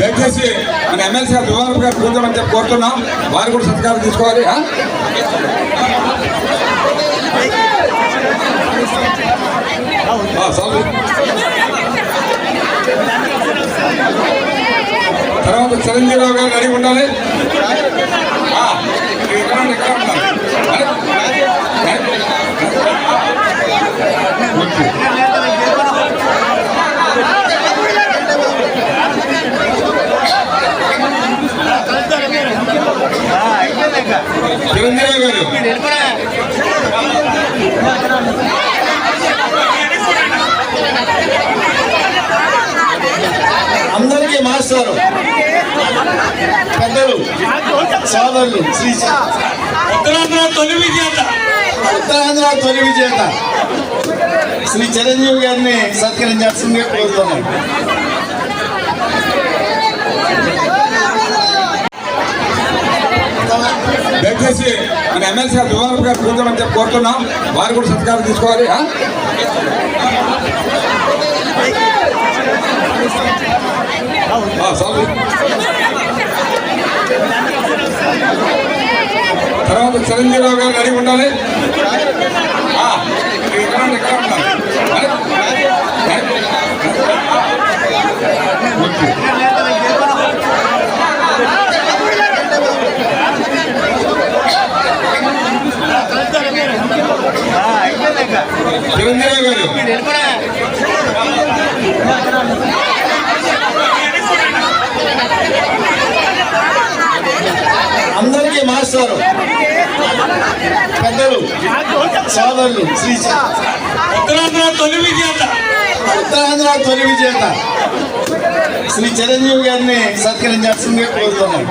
దయచేసి మన ఎమ్మెల్సీ గారు దువారపు గారు కూర్చోమని చెప్పి కోరుతున్నాం. వారు కూడా సత్కారం తీసుకోవాలి తర్వాత చిరంజీవి గారు అడిగి ఉండాలి. అందరికీ మాస్టారు. పెద్దలు సోదరులు శ్రీ ఉత్తరాంధ్ర తొలి విజేత. ఉత్తరాంధ్ర తొలి విజేత. శ్రీ చిరంజీవి గారిని సత్కరించాల్సిందిగా కోరుతున్నాం దయచేసి మన ఎమ్మెల్సీ గారు దువారపు గారు కూర్చోమని చెప్పి కోరుతున్నాం. వారు కూడా సత్కారం తీసుకోవాలి తర్వాత చిరంజీవి గారు అడిగి ఉండాలి. చిరంజీవి గారు. అందరికీ మాస్టారు. పెద్దలు సోదరులు శ్రీ ఉత్తరాంధ్ర తొలి విజేత. ఉత్తరాంధ్ర తొలి విజేత. శ్రీ చిరంజీవి గారిని సత్కరించాల్సిందిగా కోరుతున్నాం